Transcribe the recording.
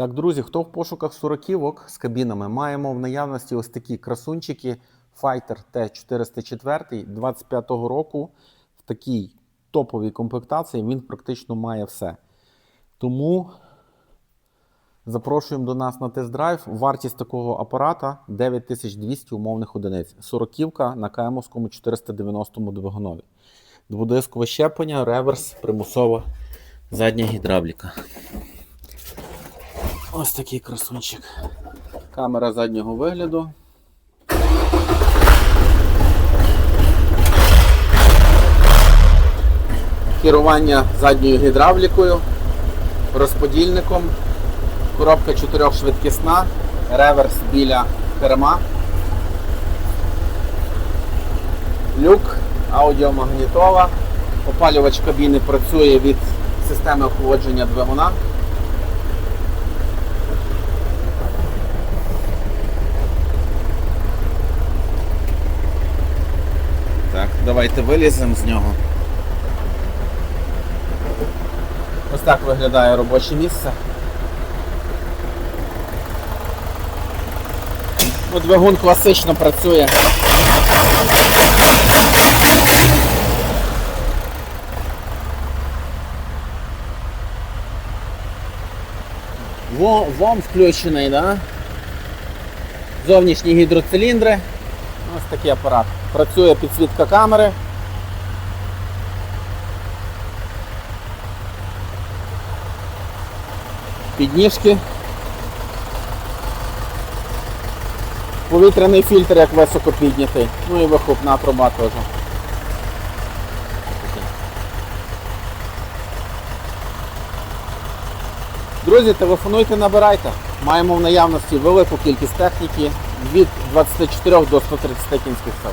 Так, друзі, хто в пошуках сороківок з кабінами, маємо в наявності ось такі красунчики Fighter T404 25-го року. В такій топовій комплектації він практично має все. Тому запрошуємо до нас на тест-драйв. Вартість такого апарата 9200 умовних одиниць. Сороківка на КМовському 490 двигунові. Дводискове щеплення, реверс, примусова задня гідравліка. Ось такий красунчик. Камера заднього вигляду. Керування задньою гідравлікою, розподільником, коробка чотирьохшвидкісна, реверс біля керма, люк, аудіомагнітола, опалювач кабіни працює від системи охолодження двигуна. Давайте виліземо з нього. Ось так виглядає робоче місце. Ну, двигун класично працює. Во- ВОМ включений, да? Зовнішні гідроциліндри. Ось такий апарат. Працює підсвітка камери. Підніжки. Повітряний фільтр як високо піднятий. Ну і вихлопна труба теж. Друзі, телефонуйте, набирайте. Маємо в наявності велику кількість техніки від 24 до 130 кінських сил.